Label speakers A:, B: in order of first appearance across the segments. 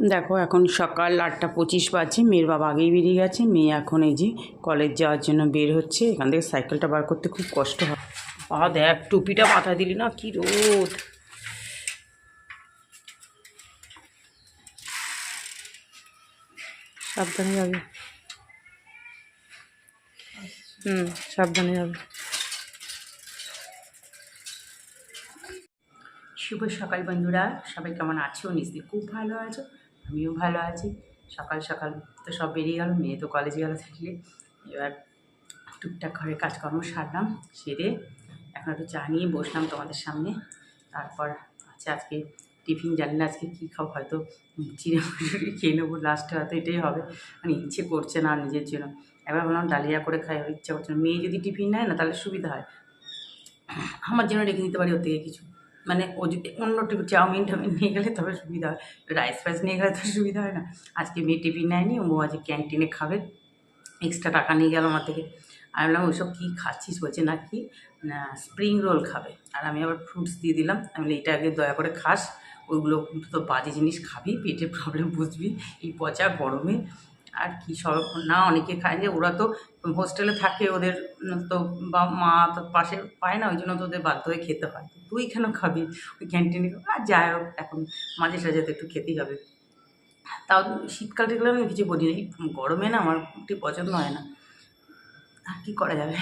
A: দেখো, এখন সকাল আটটা পঁচিশ বাজে, মেয়ের বাবা আগেই বেরিয়ে গেছে, মেয়ে এখন এই যে কলেজ যাওয়ার জন্য বের হচ্ছে, এখান থেকে সাইকেলটা বার করতে খুব কষ্ট হয়। আ দেখ, টুপিটা মাথায় দিলি না, কি রোদ। সাবধানে যাবে। হুম, সাবধানে যাবে। শুভ সকাল বন্ধুরা, সবাই কেমন আছো? নিশ্চয়ই খুব ভালো আছো। আমিও ভালো আছি। সকাল সকাল তো সব বেরিয়ে গেল, মেয়ে তো কলেজে গেল থাকলে এবার টুকটাক ঘরে কাজকর্ম সারলাম, সেরে এখন একটু চা নিয়ে বসলাম তোমাদের সামনে। তারপর আছে আজকে টিফিন, জানি না আজকে কী খাব, হয়তো চিড়ে মুসুরি খেয়ে নেব লাস্টে হয়তো এটাই হবে। মানে ইচ্ছে করছে না নিজের জন্য। এবার বললাম ডালিয়া করে খাই ইচ্ছে করছে না। মেয়ে যদি টিফিন নেয় না, তাহলে সুবিধা হয়। আমার জন্য রেখে দিতে পারি ওর থেকে কিছু। মানে ও যদি অন্য টিফিন চাউমিন টাউমিন নিয়ে গেলে তবে সুবিধা হয়। রাইস ফাইস নিয়ে গেলে তো সুবিধা হয় না। আজকে মেয়ে টিফিন নেয়নি, ও আজকে ক্যান্টিনে খাবে। এক্সট্রা টাকা নিয়ে গেল আমার থেকে। আমি বললাম ওইসব কী খাচ্ছিস? বলছে, না, কি? স্প্রিং রোল খাবে। আর আমি আবার ফ্রুটস দিয়ে দিলাম। আমি এটা আগে দয়া করে খাস। ওইগুলো তো বাজে জিনিস খাবি পেটে প্রবলেম বুঝবি। এই পচা গরমে আর কি সব না, অনেকে খায় যে ওরা তো হোস্টেলে থাকে, ওদের তো বা মা তো পাশে পায় না, ওই জন্য তো ওদের বাধ্য হয়ে খেতে হয়। তুই কেন খাবি? ওই ক্যান্টিনে আর যাই হোক, এখন মাঝে সাঝে তো একটু খেতেই হবে। তাও শীতকাল টিকলে আমি কিছু বলি না গরমে না আমার একটু পছন্দ হয় না। আর কী করা যাবে?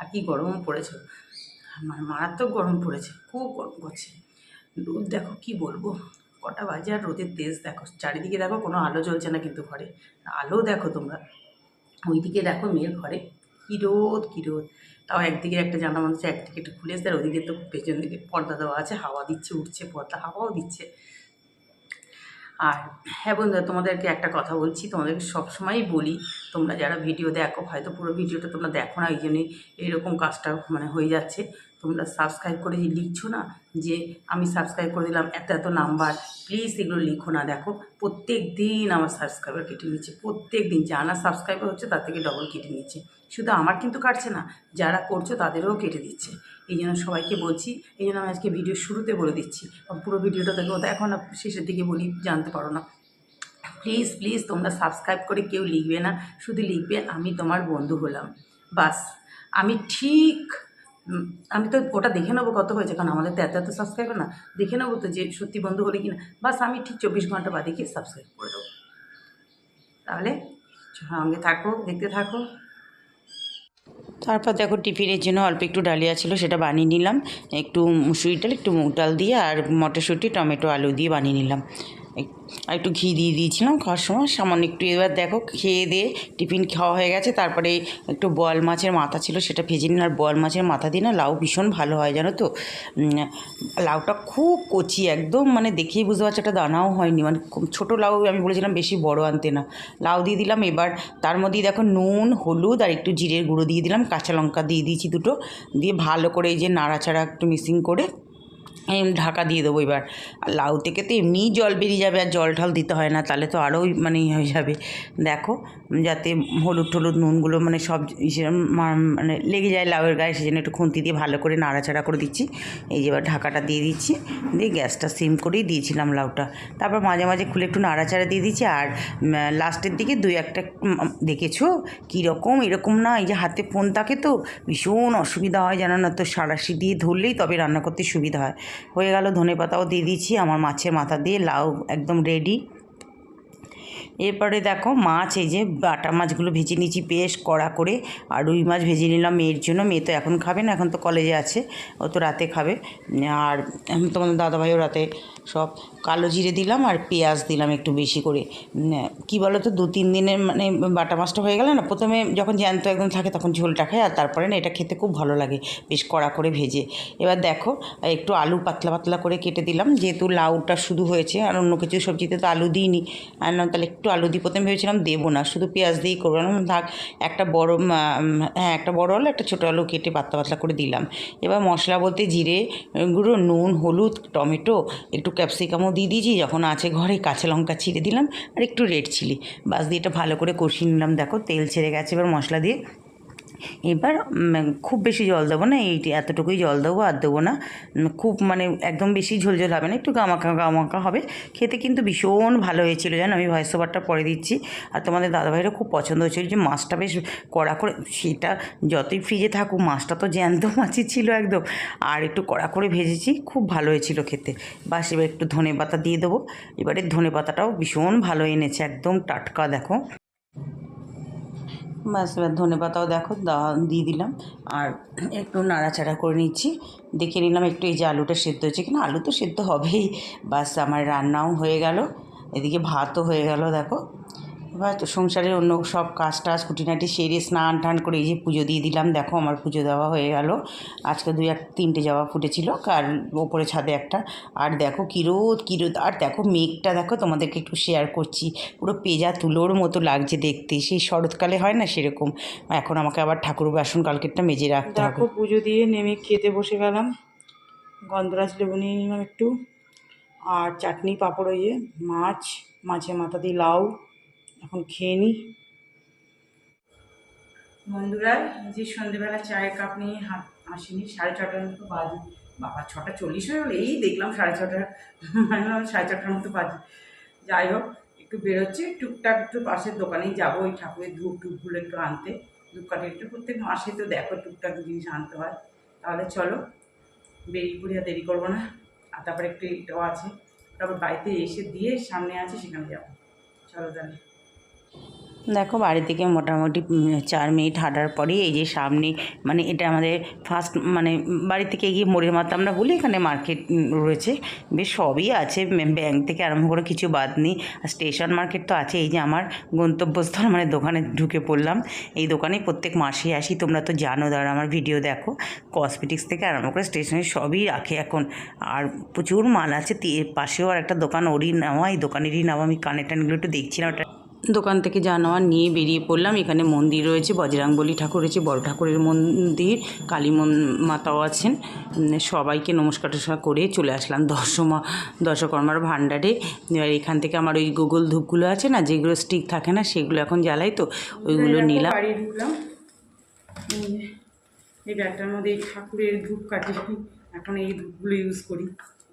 A: আর কি গরম পড়েছে। মানে মারাত্মক গরম পড়েছে, খুব গরম করছে রোদ দেখো কি বলব? কটা বাজে আর রোদের তেজ দেখো, চারিদিকে দেখো কোনো আলো জ্বলছে না কিন্তু ঘরে। আলো দেখো তোমরা। ওইদিকে দেখো মেয়ের ঘরে কী রোদ কী রোদ। তাও একদিকে একটা জানা মানুষ একদিকে একটু খুলে এসে আর ওদিকে তো পেছন দিকে পর্দা দেওয়া আছে, হাওয়া দিচ্ছে, উঠছে, পর্দা, হাওয়াও দিচ্ছে। আর হ্যাঁ বন্ধুরা, তোমাদেরকে একটা কথা বলছি, তোমাদেরকে সবসময়ই বলি, তোমরা যারা ভিডিও দেখো, হয়তো পুরো ভিডিওটা তোমরা দেখো না এই জন্যই এইরকম কাজটা মানে হয়ে যাচ্ছে। তোমরা সাবস্ক্রাইব করে যে লিখছো না? যে আমি সাবস্ক্রাইব করে দিলাম, এত এত নাম্বার প্লিজ এগুলো লিখো না, দেখো। প্রত্যেক দিন আমার সাবস্ক্রাইবার কেটে নিচ্ছে। প্রত্যেক দিন জানা সাবস্ক্রাইবার হচ্ছে, তার থেকে ডবল কেটে নিচ্ছে। শুধু আমার কিন্তু কাটছে না, যারা করছ তাদেরও কেটে দিচ্ছে। এই জন্য সবাইকে বলছি, এই জন্য আমি আজকে ভিডিও শুরুতে বলে দিচ্ছি। পুরো ভিডিওটা দেখো দেখো না, শেষের দিকে বলি, জানতে পারো না। প্লিজ প্লিজ তোমরা সাবস্ক্রাইব করে কেউ লিখবে না। শুধু লিখবে, আমি তোমার বন্ধু হলাম। বাস, আমি ঠিক আমি তো ওটা দেখে নেব কত হয়েছে, কারণ আমাদের তো এত এত সাবস্ক্রাইবার না। দেখে নেব তো যে সত্যি বন্ধু হলে কি না বাস আমি ঠিক চব্বিশ ঘণ্টা বাদে গিয়ে সাবস্ক্রাইব করে দেবো। তাহলে সঙ্গে থাকো, দেখতে থাকো। তারপর দেখো টিফিনের জন্য অল্প একটু ডালিয়া ছিল, সেটা বানিয়ে নিলাম। একটু মুসুরি ডাল, একটু মুগ ডাল দিয়ে আর মটরশুঁটি, টমেটো, আলু দিয়ে বানিয়ে নিলাম। আর একটু ঘি দিয়ে দিয়েছিলাম, খাওয়ার সময়। সামান্য একটু এবার দেখো, খেয়ে দিয়ে টিফিন খাওয়া হয়ে গেছে। তারপরে একটু বল মাছের মাথা ছিল, সেটা ভেজে নিলাম। আর বল মাছের মাথা দিয়ে না লাউ ভীষণ ভালো হয়, জানো তো? লাউটা খুব কচি একদম মানে দেখেই বুঝতে পারছি, একটা দানাও হয়নি। মানে ছোটো লাউ, আমি বলেছিলাম বেশি বড় আনতে না। লাউ দিয়ে দিলাম এবার, তার মধ্যেই দেখো নুন, হলুদ আর একটু জিরের গুঁড়ো দিয়ে দিলাম, কাঁচা লঙ্কা দিয়ে দিয়েছি দুটো। দিয়ে ভালো করে এই যে নাড়াচাড়া একটু মিক্সিং করে ঢাকা দিয়ে দেবো এবার। লাউ থেকে তো এমনিই জল বেরিয়ে যাবে আর জল ঢল দিতে হয় না, তাহলে তো আরও মানে হয়ে যাবে। দেখো, যাতে হলুদ টলুদ নুনগুলো মানে সব মানে লেগে যায় লাউয়ের গায়ে সেজন্য একটু খুন্তি দিয়ে ভালো করে নাড়াচাড়া করে দিচ্ছি। এই যে এবার ঢাকাটা দিয়ে দিচ্ছি, দিয়ে গ্যাসটা সিম করেই দিয়েছিলাম লাউটা। তারপর মাঝে মাঝে খুলে একটু নাড়াচাড়া দিয়ে দিচ্ছি, আর লাস্টের দিকে দুই একটা দেখেছ? কীরকম এরকম না, এই যে হাতে ফোন থাকে তো, ভীষণ অসুবিধা হয় জানো না তো সারাশি দিয়ে ধরলেই তবে রান্না করতে সুবিধা হয়। হয়ে গেল ধনে পাতাও দিয়ে দিচ্ছি আমার মাছের মাথা দিয়ে লাউ একদম রেডি এরপরে দেখো মাছ, এই যে বাটা মাছগুলো ভেজে নিয়েছি বেশ কড়া করে, আর রুই মাছ ভেজে নিলাম মেয়ের জন্য, মেয়ে তো এখন খাবে না, এখন তো কলেজে আছে, ও তো রাতে খাবে। আর তোমাদের দাদাভাইও রাতে সব কালো জিরে দিলাম আর পেঁয়াজ দিলাম একটু বেশি করে। কি বলো তো দু তিন দিনের মানে বাটা মাছটা হয়ে গেলে না, প্রথমে যখন জ্যান্ত একদম থাকে তখন ঝোলটা খায় আর তারপরে না এটা খেতে খুব ভালো লাগে, বেশ কড়া করে ভেজে। এবার দেখো, একটু আলু পাতলা পাতলা করে কেটে দিলাম, যেহেতু লাউটা শুধু হয়েছে আর অন্য কিছু সবজিতে তো আলু দিইনি, আর না তাহলে একটু আলু দিই প্রথমে ভেবেছিলাম দেবো না, শুধু পেঁয়াজ দিয়েই করব। না থাক, একটা বড় হ্যাঁ একটা বড় আলু, একটা ছোটো আলু কেটে পাতলা পাতলা করে দিলাম। এবার মশলা বলতে জিরে, গুঁড়ো, নুন, হলুদ, টমেটো, একটু ক্যাপসিকামও দিয়ে দিয়েছি, যখন আছে ঘরে কাঁচা লঙ্কা ছিঁড়ে দিলাম আর একটু রেড চিলি বাস দিয়ে এটা ভালো করে কষিয়ে নিলাম। দেখো তেল ছেড়ে গেছে, এবার মশলা দিয়ে এবার খুব বেশি জল দেবো না, এই এতটুকুই জল দেবো আর দেবো না। খুব মানে একদম বেশি ঝোলঝোল হবে না, একটু গামাকা গামাকা হবে। খেতে কিন্তু ভীষণ ভালো হয়েছিল, জানো? আমি ভয়েস ওভারটা পরে দিচ্ছি। আর তোমাদের দাদাভাইরও খুব পছন্দ হয়েছিল যে মাছটা বেশ কড়া করে, সেটা যতই ফ্রিজে থাকুক, মাছটা তো জ্যান্ত মাছই ছিল একদম। আর একটু কড়া করে ভেজেছি, খুব ভালো হয়েছিল খেতে। বাস, এবার একটু ধনে পাতা দিয়ে দেবো। এবারে ধনে পাতাটাও ভীষণ ভালো এনেছে, একদম টাটকা, দেখো। বাস এবার ধনে পাতাও দেখো দিয়ে দিলাম। আর একটু নাড়াচাড়া করে নিচ্ছি। দেখে নিলাম একটু এই যে আলুটা সেদ্ধ হয়েছে কিনা। আলু তো সেদ্ধ হবেই। বাস আমার রান্নাও হয়ে গেল। এদিকে ভাতও হয়ে গেল, দেখো। এবার তো সংসারের অন্য সব কাজ টাজ খুঁটিনাটি সেরে স্নান টান করে এই যে পুজো দিয়ে দিলাম। দেখো আমার পুজো দেওয়া হয়ে গেল। আজকে দুই এক তিনটে যাওয়া ফুটেছিল কার ওপরে ছাদে একটা। আর দেখো কী রোদ কিরোদ কিরোদ আর দেখো মেঘটা দেখো, তোমাদেরকে একটু শেয়ার করছি। পুরো পেজা তুলোর মতো লাগছে দেখতে। সেই শরৎকালে হয় না সেরকম? এখন আমাকে আবার ঠাকুর বাসন কালকেরটা মেজে রাখতে হবে।
B: দেখো পুজো দিয়ে নেমে খেতে বসে গেলাম। গন্ধরাজ লেবু নিয়ে নিলাম একটু। আর চাটনি, পাঁপড় ইয়ে মাছ, মাছের মাথা দিয়ে লাউ। এখন খেয়ে নিই
C: বন্ধুরা, যে সন্ধেবেলা চায়ের কাপ নিয়ে হাত আসেনি, সাড়ে ছটার মতো বাজে। বাবা, ছটা চল্লিশ হয়ে গেলো, এই দেখলাম সাড়ে ছটা। সাড়ে ছটার মতো বাজে। যাই হোক, একটু বেরোচ্ছে, টুকটাক একটু পাশের দোকানেই যাব, ওই ঠাকুরের ধূপ টুপগুলো একটু আনতে। ধূপকাঠি একটু, প্রত্যেক মাসে তো দেখো টুকটাক জিনিস আনতে হয়। তাহলে চলো, বেরিয়ে পড়ি আর দেরি করব না। আর তারপরে একটু এটাও আছে। তারপর বাড়িতে এসে দিয়ে সামনে আছে, সেখানে যাব। চলো তাহলে।
A: দেখো বাড়ি থেকে মোটামুটি চার মিনিট হাঁটার পরেই এই যে সামনে মানে এটা আমাদের ফার্স্ট মানে বাড়ি থেকে গিয়ে মোড়ের মাথা আমরা বলি, এখানে মার্কেট রয়েছে। বেশ সবই আছে ব্যাংক থেকে আরম্ভ করে কিছু বাদ নেই। স্টেশন মার্কেট তো আছে এই যে আমার গন্তব্যস্থল মানে দোকানে ঢুকে পড়লাম। এই দোকানে প্রত্যেক মাসে আসি, তোমরা তো জানো দাঁড়া আমার ভিডিও দেখো। কসমেটিক্স থেকে আরম্ভ করে স্টেশনারি সবই রাখে এখন। আর প্রচুর মাল আছে পাশেও আর একটা দোকান, ওরই নেওয়া এই দোকানেরই নেওয়া আমি কানে টানগুলো একটু দেখছিলাম, ওটা দোকান থেকে জানোয়ার নিয়ে বেরিয়ে পড়লাম। এখানে মন্দির রয়েছে বজরাংবলী ঠাকুর রয়েছে বড় ঠাকুরের মন্দির কালী মাতাও আছেন। সবাইকে নমস্কার টস্কার করে চলে আসলাম দশমা দশকর্মার ভাণ্ডারে। এবার এখান থেকে আমার ওই গুগল ধূপগুলো আছে না যেগুলো স্টিক থাকে না সেগুলো এখন জ্বালাই তো ওইগুলো নিলাম।
C: বাড়ি ঢুকলাম এই ব্যাগটার মধ্যে এই ঠাকুরের ধূপ কাটি এখন এই ধূপগুলো ইউজ করি।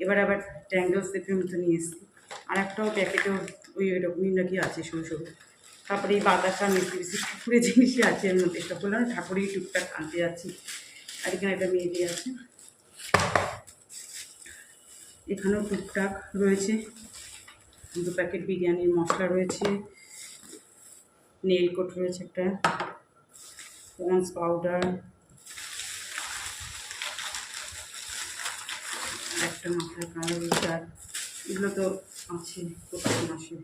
C: এবার আবার ট্যাঙ্গেল সেটের মতো নিয়ে এসেছি। আর একটাও প্যাকেটেও ওই ওইরকমই নাকি আছে সরু সরু। তারপরে এই বাতাসা মিষ্টি মিষ্টি ঠাকুরের জিনিসই আছে এর মধ্যে সব বললাম ঠাকুরের টুকটাক আনতে যাচ্ছি। আর এখানে একটা মেয়েদি আছে, এখানেও টুকটাক রয়েছে। দু প্যাকেট বিরিয়ানির মশলা রয়েছে নেল কোট রয়েছে একটা, পন্স পাউডার, একটা মাথায় কালো রোজার এগুলো তো আছে প্রত্যেক মাসে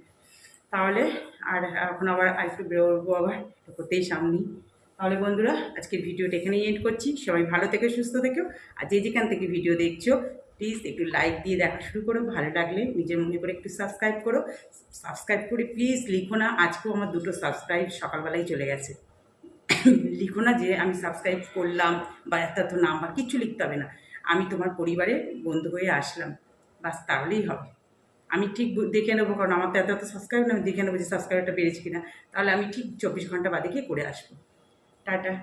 C: তাহলে আর এখন আবার আরেকটু বেরোবো আবার করতেই সামনেই। তাহলে বন্ধুরা, আজকের ভিডিওটা এখানেই এন্ড করছি। সবাই ভালো থেকে, সুস্থ থেকো। আর যে যেখান থেকে ভিডিও দেখছ প্লিজ একটু লাইক দিয়ে দেখা শুরু করো। ভালো লাগলে নিজের মনে করে একটু সাবস্ক্রাইব করো। সাবস্ক্রাইব করে প্লিজ লিখো না, আজকেও আমার দুটো সাবস্ক্রাইব সকালবেলায় চলে গেছে। লিখো না যে আমি সাবস্ক্রাইব করলাম বা একটা তো নাম্বার কিচ্ছু লিখতে হবে না। আমি তোমার পরিবারের বন্ধু হয়ে আসলাম। বাস তাহলেই হবে। আমি ঠিক দেখে নেব, কারণ আমার তো এত এত সাবস্ক্রাইব না আমি দেখে নেব যে সাবস্ক্রাইবটা বেড়েছে কিনা। তাহলে আমি ঠিক চব্বিশ ঘণ্টা বাদে গিয়ে করে আসব। টাটা।